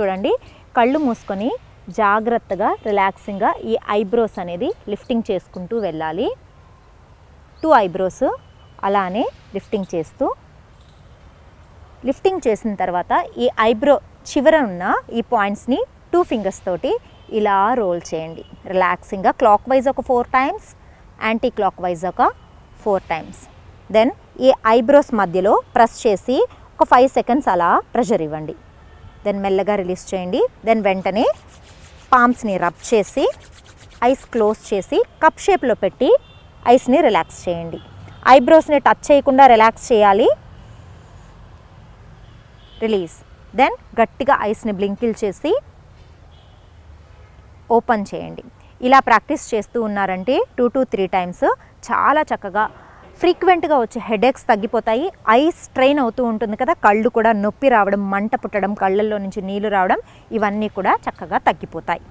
చూడండి. కళ్ళు మూసుకొని జాగ్రత్తగా రిలాక్సింగ్గా ఈ ఐబ్రోస్ అనేది లిఫ్టింగ్ చేసుకుంటూ వెళ్ళాలి. టూ ఐబ్రోస్ అలానే లిఫ్టింగ్ చేస్తూ. లిఫ్టింగ్ చేసిన తర్వాత ఈ ఐబ్రో చివర ఉన్న ఈ పాయింట్స్ని టూ ఫింగర్స్ తోటి ఇలా రోల్ చేయండి. రిలాక్సింగ్గా క్లాక్ వైజ్ ఒక four times anti clock wise ఒక ఫోర్ టైమ్స్. దెన్ ఈ ఐబ్రోస్ మధ్యలో ప్రెస్ చేసి ఒక ఫైవ్ సెకండ్స్ అలా ప్రెషర్ ఇవ్వండి. దెన్ మెల్లగా రిలీజ్ చేయండి. దెన్ వెంటనే పామ్స్ని రబ్ చేసి ఐస్ క్లోజ్ చేసి కప్ షేప్లో పెట్టి ఐస్ని రిలాక్స్ చేయండి. ఐబ్రోస్ని టచ్ చేయకుండా రిలాక్స్ చేయాలి. రిలీజ్ దెన్ గట్టిగా ఐస్ని బ్లింకిల్ చేసి ఓపెన్ చేయండి. ఇలా ప్రాక్టీస్ చేస్తూ ఉన్నారంటే టూ టు త్రీ టైమ్స్ చాలా చక్కగా ఫ్రీక్వెంట్గా వచ్చే హెడేక్స్ తగ్గిపోతాయి. ఐస్ స్ట్రెయిన్ అవుతూ ఉంటుంది కదా కళ్ళు కూడా నొప్పి రావడం మంట పుట్టడం కళ్ళల్లో నుంచి నీళ్ళు రావడం ఇవన్నీ కూడా చక్కగా తగ్గిపోతాయి.